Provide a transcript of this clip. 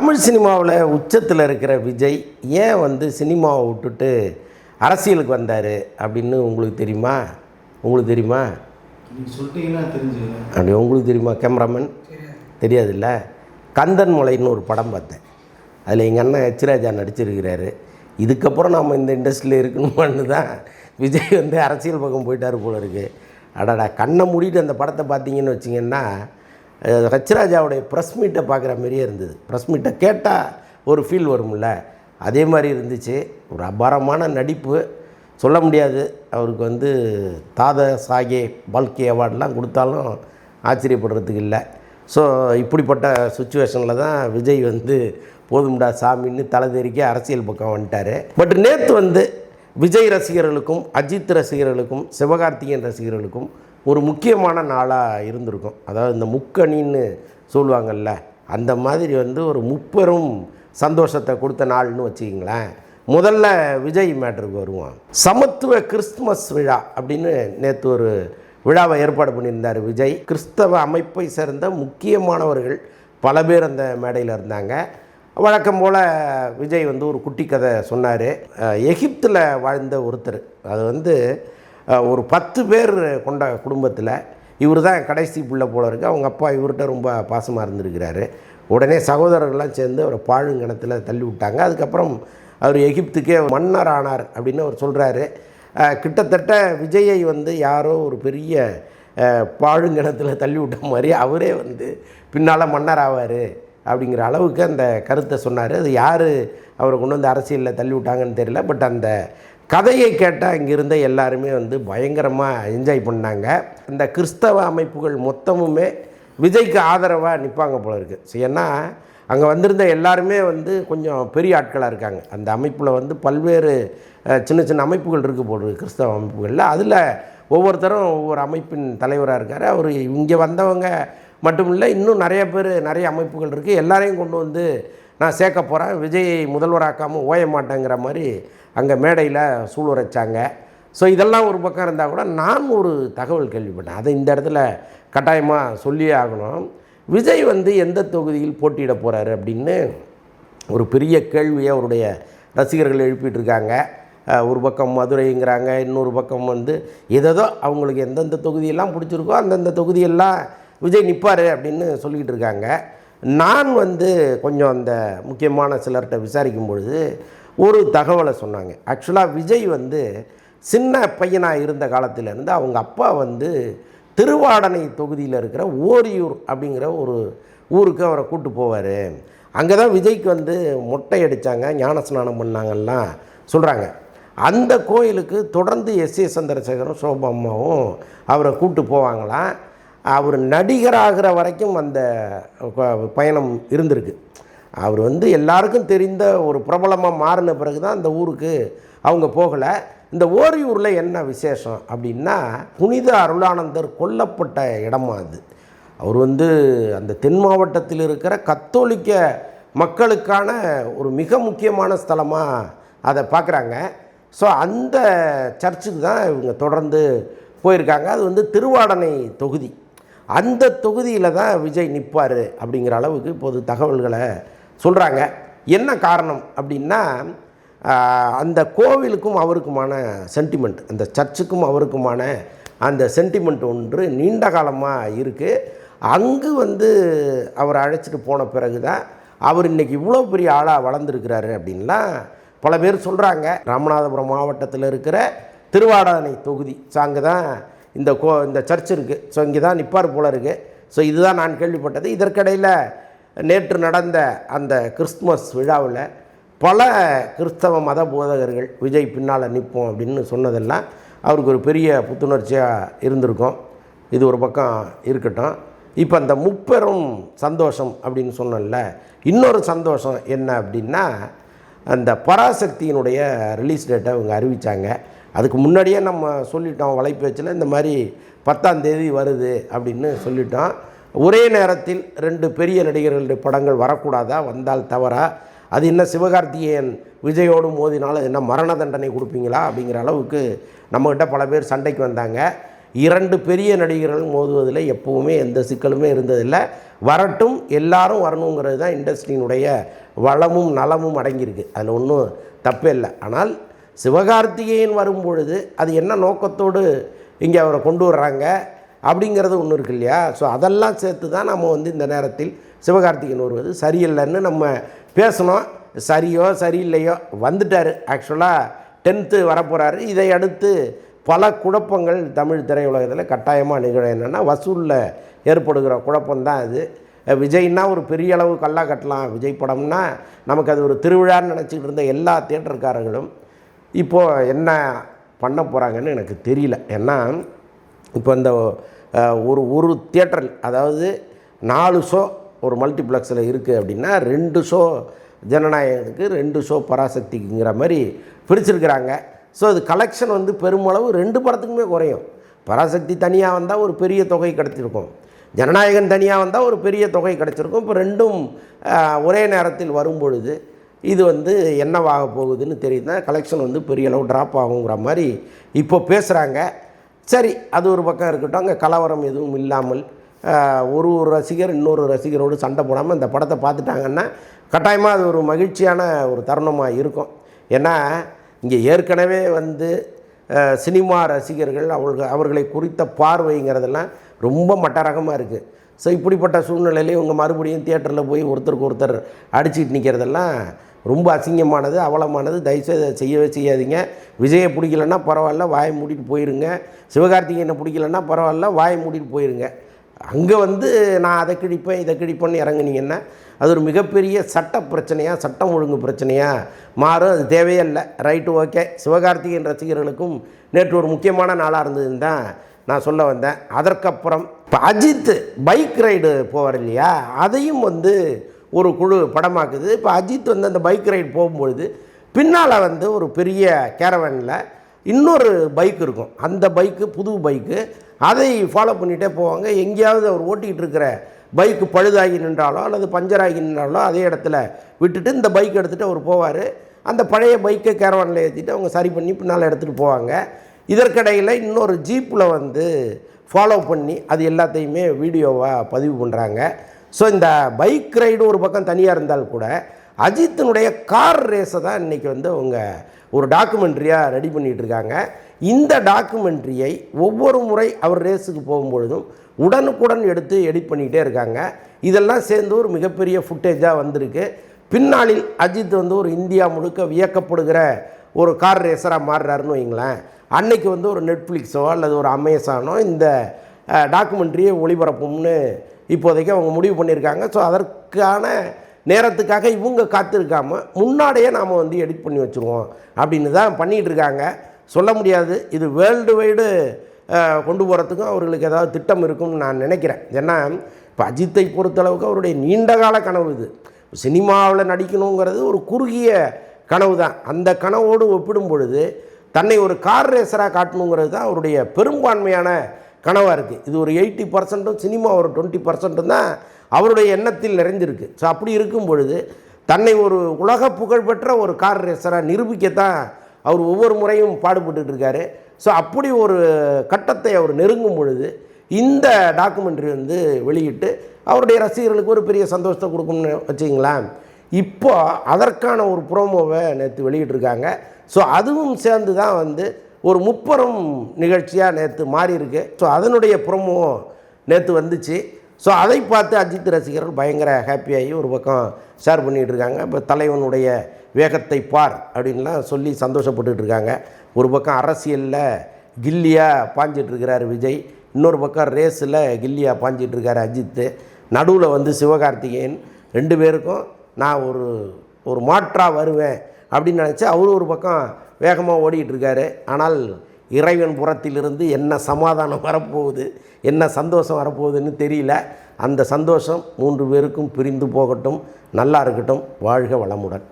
தமிழ் சினிமாவில் உச்சத்தில் இருக்கிற விஜய் ஏன் வந்து சினிமாவை விட்டுட்டு அரசியலுக்கு வந்தார் அப்படின்னு உங்களுக்கு தெரியுமா? உங்களுக்கு தெரியுமா? அப்படி உங்களுக்கு தெரியுமா கேமராமேன்? தெரியாதுல்ல? கந்தன் மலைன்னு ஒரு படம் பார்த்தேன். அதில் எங்கள் அண்ணன் ஹெச்ராஜா நடிச்சிருக்கிறாரு. இதுக்கப்புறம் நம்ம இந்த இண்டஸ்ட்ரியில் இருக்கணுமான்னு தான் விஜய் வந்து அரசியல் பக்கம் போயிட்டார் போல இருக்கு. அடடா கண்ணை மூடிட்டு அந்த படத்தை பார்த்தீங்கன்னு வச்சிங்கன்னா ரச்சராஜாவுடைய ப்ரெஸ் மீட்டை பார்க்குற மாதிரியே இருந்தது. ப்ரெஸ் மீட்டை கேட்டால் ஒரு ஃபீல் வரும்ல. அதே மாதிரி இருந்துச்சு. ஒரு அபாரமான நடிப்பு. சொல்ல முடியாது. அவருக்கு வந்து தாத சாகே பால்கே அவார்டெலாம் கொடுத்தாலும் ஆச்சரியப்படுறதுக்கு இல்லை. ஸோ இப்படிப்பட்ட சுச்சுவேஷனில் தான் விஜய் வந்து போதும்டா சாமின்னு தலைதெறிக்க அரசியல் பக்கம் வந்துட்டார். பட் நேற்று வந்து விஜய் ரசிகர்களுக்கும் அஜித் ரசிகர்களுக்கும் சிவகார்த்திகேயன் ரசிகர்களுக்கும் ஒரு முக்கியமான நாளாக இருந்திருக்கும். அதாவது இந்த முக்கணின்னு சொல்லுவாங்கல்ல அந்த மாதிரி வந்து ஒரு முப்பெரும் சந்தோஷத்தை கொடுத்த நாள்னு வச்சுக்கிங்களேன். முதல்ல விஜய் மேட்டருக்கு வருவோம் சமத்துவ கிறிஸ்துமஸ் விழா அப்படின்னு நேற்று ஒரு விழாவை ஏற்பாடு பண்ணியிருந்தார் விஜய். கிறிஸ்தவ அமைப்பை சேர்ந்த முக்கியமானவர்கள் பல பேர் அந்த மேடையில் இருந்தாங்க. வழக்கம் போல் விஜய் வந்து ஒரு குட்டி கதை சொன்னார். எகிப்தில் வாழ்ந்த ஒருத்தர். அது வந்து ஒரு பத்து பேர் கொண்ட குடும்பத்தில் இவர் தான் கடைசி பிள்ளை போல இருக்கு. அவங்க அப்பா இவர்கிட்ட ரொம்ப பாசமாக இருந்திருக்கிறாரு. உடனே சகோதரர்கள்லாம் சேர்ந்து அவரை பாழுங்கணத்தில் தள்ளி விட்டாங்க. அதுக்கப்புறம் அவர் எகிப்துக்கே மன்னர் ஆனார் அப்படின்னு அவர் சொல்கிறாரு கிட்டத்தட்ட விஜயை வந்து யாரோ ஒரு பெரிய பாழுங்கிணத்தில் பாழுங்கணத்தில் தள்ளி விட்ட மாதிரி அவரே வந்து பின்னால் மன்னர் ஆவார் அப்படிங்கிற அளவுக்கு அந்த கருத்தை சொன்னார். அது யார் அவரை கொண்டு வந்து அரசியலில் தள்ளி விட்டாங்கன்னு தெரியல. பட் அந்த கதையை கேட்டால் இங்கே எல்லாருமே வந்து பயங்கரமாக என்ஜாய் பண்ணாங்க. இந்த கிறிஸ்தவ அமைப்புகள் மொத்தமுமே விஜய்க்கு ஆதரவாக நிற்பாங்க போல இருக்குது ஏன்னா அங்கே வந்திருந்த எல்லாருமே வந்து கொஞ்சம் பெரிய ஆட்களாக இருக்காங்க. அந்த அமைப்பில் வந்து பல்வேறு சின்ன சின்ன அமைப்புகள் இருக்குது போடுறது கிறிஸ்தவ அமைப்புகளில். அதில் ஒவ்வொருத்தரும் ஒவ்வொரு அமைப்பின் தலைவராக இருக்கார். அவர் இங்கே வந்தவங்க மட்டும் இல்லை இன்னும் நிறைய பேர் நிறைய அமைப்புகள் இருக்குது எல்லாரையும் கொண்டு வந்து நான் சேர்க்க போகிறேன் விஜயை முதல்வராக்காமல் ஓய மாட்டேங்கிற மாதிரி அங்கே மேடையில் சூளுரைச்சாங்க ஸோ இதெல்லாம் ஒரு பக்கம் இருந்தால் கூட நான் ஒரு தகவல் கேள்விப்பட்டேன். அதை இந்த இடத்துல கட்டாயமாக சொல்லியே ஆகணும். விஜய் வந்து எந்த தொகுதியில் போட்டியிட போகிறாரு அப்படின்னு ஒரு பெரிய கேள்வியை அவருடைய ரசிகர்கள் எழுப்பிட்டு இருக்காங்க ஒரு பக்கம் மதுரைங்கிறாங்க இன்னொரு பக்கம் வந்து ஏதேதோ அவங்களுக்கு எந்தெந்த தொகுதியெல்லாம் பிடிச்சிருக்கோ அந்தந்த தொகுதியெல்லாம் விஜய் நிற்பார் அப்படின்னு சொல்லிக்கிட்டு இருக்காங்க. நான் வந்து கொஞ்சம் அந்த முக்கியமான சிலர்கிட்ட விசாரிக்கும் பொழுது ஒரு தகவலை சொன்னாங்க. ஆக்சுவலாக விஜய் வந்து சின்ன பையனாக இருந்த காலத்திலேருந்து அவங்க அப்பா வந்து திருவாடனை தொகுதியில் இருக்கிற ஓரியூர் அப்படிங்கிற ஒரு ஊருக்கு அவரை கூட்டு போவார். அங்கே தான் விஜய்க்கு வந்து மொட்டை அடித்தாங்க ஞான ஸ்நானம் பண்ணாங்கலாம் சொல்கிறாங்க அந்த கோயிலுக்கு தொடர்ந்து எஸ் ஏ சந்திரசேகரும் சோபம்மாவும் அவரை கூப்பிட்டு போவாங்களாம் அவர் நடிகராகிற வரைக்கும் அந்த ப- பயணம் இருந்திருக்கு. அவர் வந்து எல்லாருக்கும் தெரிந்த ஒரு பிரபலமாக மாறின பிறகு தான் அந்த ஊருக்கு அவங்க போகலை. இந்த ஓரியூரில் என்ன விசேஷம் அப்படின்னா புனித அருளானந்தர் கொல்லப்பட்ட இடமா அது. அவர் வந்து அந்த தென் மாவட்டத்தில் இருக்கிற கத்தோலிக்க மக்களுக்கான ஒரு மிக முக்கியமான ஸ்தலமாக அதை பார்க்குறாங்க. ஸோ அந்த சர்ச்சுக்கு தான் இவங்க தொடர்ந்து போயிருக்காங்க. அது வந்து திருவாடனை தொகுதி. அந்த தொகுதியில் தான் விஜய் நிற்பார் அப்படிங்கிற அளவுக்கு இப்போது தகவல்களை சொல்கிறாங்க என்ன காரணம் அப்படின்னா அந்த கோவிலுக்கும் அவருக்குமான சென்டிமெண்ட் அந்த சர்ச்சுக்கும் அவருக்குமான அந்த சென்டிமெண்ட் ஒன்று நீண்ட காலமாக இருக்குது அங்கு வந்து அவர் அழைச்சிட்டு போன பிறகு தான் அவர் இன்றைக்கி இவ்வளோ பெரிய ஆளாக வளர்ந்துருக்கிறாரு அப்படின்லாம் பல பேர் சொல்கிறாங்க ராமநாதபுரம் மாவட்டத்தில் இருக்கிற திருவாடானை தொகுதி. ஸோ அங்கே தான் இந்த கோ இந்த சர்ச் இருக்குது ஸோ இங்கே தான் நிற்பார் போல இருக்குது ஸோ இதுதான் நான் கேள்விப்பட்டது. இதற்கிடையில் நேற்று நடந்த அந்த கிறிஸ்துமஸ் விழாவில் பல கிறிஸ்தவ மத போதகர்கள் விஜய் பின்னால் நிற்போம் அப்படின்னு சொன்னதெல்லாம் அவருக்கு ஒரு பெரிய புத்துணர்ச்சியாக இருந்திருக்கும். இது ஒரு பக்கம் இருக்கட்டும். இப்போ அந்த முப்பெரும் சந்தோஷம் அப்படின்னு சொன்னோம்ல இன்னொரு சந்தோஷம் என்ன அப்படின்னா அந்த பராசக்தியினுடைய ரிலீஸ் டேட்டை அவங்க அறிவித்தாங்க அதுக்கு முன்னாடியே நம்ம சொல்லிட்டோம் வலைப்பேச்சில் இந்த மாதிரி பத்தாம் தேதி வருது அப்படின்னு சொல்லிட்டோம். ஒரே நேரத்தில் ரெண்டு பெரிய நடிகர்களுடைய படங்கள் வரக்கூடாதா? வந்தால் தவறா? அது என்ன சிவகார்த்திகேயன் விஜயோடு மோதினாலும் என்ன மரண தண்டனை கொடுப்பீங்களா? அப்படிங்கிற அளவுக்கு நம்மக்கிட்ட பல பேர் சண்டைக்கு வந்தாங்க. இரண்டு பெரிய நடிகர்கள் மோதுவதில் எப்போவுமே எந்த சிக்கலுமே இருந்ததில்லை. வரட்டும் எல்லாரும் வரணுங்கிறது தான் இண்டஸ்ட்ரியினுடைய வளமும் நலமும் அடங்கியிருக்கு. அதில் ஒன்றும் தப்பே இல்லை. ஆனால் சிவகார்த்திகேயன் வரும்பொழுது அது என்ன நோக்கத்தோடு இங்கே அவரை கொண்டு வர்றாங்க? அப்படிங்கிறது ஒன்று இருக்கு இல்லையா? ஸோ அதெல்லாம் சேர்த்து தான் நம்ம வந்து இந்த நேரத்தில் சிவகார்த்திகேயன் வருவது. சரியில்லைன்னு நம்ம பேசணும். சரியோ சரியில்லையோ வந்துட்டார். ஆக்சுவலாக டென்த்து வரப்போகிறாரு இதை அடுத்து பல குழப்பங்கள் தமிழ் திரையுலகத்தில் கட்டாயமாக நிகழும். என்னென்னா வசூலில் ஏற்படுகிற குழப்பம்தான் அது. விஜய்னா ஒரு பெரிய அளவு கல்லா கட்டலாம். விஜய் படம்னா நமக்கு அது ஒரு திருவிழான்னு நினச்சிக்கிட்டு இருந்த எல்லா தியேட்டர்காரர்களும் இப்போது என்ன பண்ண போகிறாங்கன்னு எனக்கு தெரியல. ஏன்னா இப்போ இந்த ஒரு ஒரு தியேட்டர் அதாவது நாலு ஷோ ஒரு மல்டிப்ளெக்ஸில் இருக்குது அப்படின்னா ரெண்டு ஷோ ஜனநாயகத்துக்கு ரெண்டு ஷோ பராசக்திக்குங்கிற மாதிரி பிரிச்சிருக்கிறாங்க. ஸோ அது கலெக்ஷன் வந்து பெருமளவு ரெண்டு படத்துக்குமே குறையும். பராசக்தி தனியாக வந்தால் ஒரு பெரிய தொகை கிடச்சிருக்கும். ஜனநாயகன் தனியாக வந்தால் ஒரு பெரிய தொகை கிடச்சிருக்கும். இப்போ ரெண்டும் ஒரே நேரத்தில் வரும் பொழுது இது வந்து என்னவாக போகுதுன்னு தெரியுதுன்னா கலெக்ஷன் வந்து பெரிய அளவு ட்ராப் ஆகுங்கிற மாதிரி இப்போ பேசுகிறாங்க சரி அது ஒரு பக்கம் இருக்கட்டும். அங்கே கலவரம் எதுவும் இல்லாமல் ஒரு ஒரு ரசிகர் இன்னொரு ரசிகரோடு சண்டை போடாமல் இந்த படத்தை பார்த்துட்டாங்கன்னா கட்டாயமாக அது ஒரு மகிழ்ச்சியான ஒரு தருணமாக இருக்கும். ஏன்னா இங்கே ஏற்கனவே வந்து சினிமா ரசிகர்கள் அவர்கள் அவர்களை குறித்த பார்வைங்கிறதெல்லாம் ரொம்ப மட்டரகமாக இருக்குது ஸோ இப்படிப்பட்ட சூழ்நிலையிலே இவங்க மறுபடியும் தியேட்டரில் போய் ஒருத்தருக்கு ஒருத்தர் அடிச்சிட்டு நிற்கிறதெல்லாம் ரொம்ப அசிங்கமானது அவலமானது. தயவுசெய்து அதை செய்யவே செய்யாதீங்க. விஜயை பிடிக்கலன்னா பரவாயில்ல வாயை மூடிட்டு போயிருங்க. சிவகார்த்திகேயனை பிடிக்கலன்னா பரவாயில்ல வாயை மூடிட்டு போயிருங்க. அங்கே வந்து நான் அதை கிழிப்பேன் இதை கிழிப்பேன்னு இறங்குனீங்கன்னா அது ஒரு மிகப்பெரிய சட்ட பிரச்சனையாக சட்டம் ஒழுங்கு பிரச்சனையாக மாறும். அது தேவையே இல்லை ரைட்டு ஓகே சிவகார்த்திகேயன் ரசிகர்களுக்கும் நேற்று ஒரு முக்கியமான நாளாக இருந்ததுன்னு தான் நான் சொல்ல வந்தேன். அதற்கப்புறம் இப்போ அஜித் பைக் ரைடு போவார் இல்லையா? அதையும் வந்து ஒரு குழு படமாக்குது. இப்போ அஜித் வந்து அந்த பைக் ரைட் போகும்பொழுது பின்னால் வந்து ஒரு பெரிய கேரவனில் இன்னொரு பைக் இருக்கும். அந்த பைக்கு புது பைக்கு. அதை ஃபாலோ பண்ணிகிட்டே போவாங்க. எங்கேயாவது அவர் ஓட்டிகிட்டு இருக்கிற பைக்கு பழுதாகி நின்றாலோ அல்லது பஞ்சராகி நின்றாலோ அதே இடத்துல விட்டுட்டு இந்த பைக் எடுத்துகிட்டு அவர் போவார். அந்த பழைய பைக்கை கேரவானில் ஏற்றிட்டு அவங்க சரி பண்ணி பின்னால் எடுத்துகிட்டு போவாங்க. இதற்கிடையில் இன்னொரு ஜீப்பில் வந்து ஃபாலோ பண்ணி அது எல்லாத்தையுமே வீடியோவாக பதிவு பண்ணுறாங்க ஸோ இந்த பைக் ரைடு ஒரு பக்கம் தனியாக இருந்தால் கூட அஜித்தினுடைய கார் ரேஸை தான் இன்றைக்கி வந்து அவங்க ஒரு டாக்குமெண்ட்ரியாக ரெடி பண்ணிகிட்டு இருக்காங்க. இந்த டாக்குமெண்ட்ரியை ஒவ்வொரு முறை அவர் ரேஸுக்கு போகும்பொழுதும் உடனுக்குடன் எடுத்து எடிட் பண்ணிகிட்டே இருக்காங்க. இதெல்லாம் சேர்ந்து ஒரு மிகப்பெரிய ஃபுட்டேஜாக வந்திருக்கு. பின்னாளில் அஜித் வந்து ஒரு இந்தியா முழுக்க வியக்கப்படுகிற ஒரு கார் ரேசராக மாறுறாருன்னு வைங்களேன். அன்னைக்கு வந்து ஒரு நெட்ஃப்ளிக்ஸோ அல்லது ஒரு அமேசானோ இந்த டாக்குமெண்ட்ரியை ஒளிபரப்பும்னு இப்போதைக்கு அவங்க முடிவு பண்ணியிருக்காங்க. ஸோ அதற்கான நேரத்துக்காக இவங்க காத்திருக்காமல் முன்னாடியே நாம் வந்து எடிட் பண்ணி வச்சுருவோம் அப்படின்னு தான் பண்ணிகிட்டு இருக்காங்க சொல்ல முடியாது. இது வேர்ல்டு வைடு கொண்டு போகிறதுக்கும் அவர்களுக்கு ஏதாவது திட்டம் இருக்கும்னு நான் நினைக்கிறேன். ஏன்னா இப்போ அஜித்தை பொறுத்தளவுக்கு அவருடைய நீண்டகால கனவு இது. சினிமாவில் நடிக்கணுங்கிறது ஒரு குறுகிய கனவு தான். அந்த கனவோடு ஒப்பிடும் பொழுது தன்னை ஒரு கார் ரேசராக காட்டணுங்கிறது தான் அவருடைய பெரும்பான்மையான கனவாக இருக்குது இது ஒரு எயிட்டி பர்சன்ட்டும் சினிமா ஒரு டுவெண்ட்டி பர்சன்ட்டும் தான் அவருடைய எண்ணத்தில் நிறைஞ்சிருக்கு ஸோ அப்படி இருக்கும் பொழுது தன்னை ஒரு உலக புகழ்பெற்ற ஒரு கார் ரேசராக நிரூபிக்கத்தான் அவர் ஒவ்வொரு முறையும் பாடுபட்டு இருக்காரு. ஸோ அப்படி ஒரு கட்டத்தை அவர் நெருங்கும் பொழுது இந்த டாக்குமெண்ட்ரி வந்து வெளியிட்டு அவருடைய ரசிகர்களுக்கு ஒரு பெரிய சந்தோஷத்தை கொடுக்கும்னு வச்சிங்களேன் இப்போ அதற்கான ஒரு ப்ரோமோவை நேற்று வெளியிட்டிருக்காங்க. ஸோ அதுவும் சேர்ந்து தான் வந்து ஒரு முப்பெரும் நிகழ்ச்சியாக நேற்று மாறி இருக்கு ஸோ அதனுடைய புறமோ நேற்று வந்துச்சு. ஸோ அதை பார்த்து அஜித் ரசிகர்கள் பயங்கர ஹாப்பியாகி ஒரு பக்கம் ஷேர் பண்ணிகிட்டு இருக்காங்க. இப்போ தலைவனுடைய வேகத்தை பார் அப்படின்லாம் சொல்லி சந்தோஷப்பட்டுட்டு இருக்காங்க. ஒரு பக்கம் அரசியலில் கில்லியாக பாஞ்சிட்ருக்கிறார் விஜய். இன்னொரு பக்கம் ரேஸில் கில்லியாக பாஞ்சிட்டு இருக்காரு அஜித்து நடுவில் வந்து சிவகார்த்திகேயன் ரெண்டு பேருக்கும் நான் ஒரு ஒரு மாற்றாக வருவேன். அப்படின்னு நினச்சி அவரு ஒரு பக்கம் வேகமாக ஓடிட்டு இருக்காரு ஆனால் இறைவன் புறத்திலிருந்து என்ன சமாதானம் வரப்போகுது என்ன சந்தோஷம் வரப்போகுதுன்னு தெரியல. அந்த சந்தோஷம் மூன்று பேருக்கும் பிரிந்து போகட்டும் நல்லா இருக்கட்டும். வாழ்க வளமுடன்.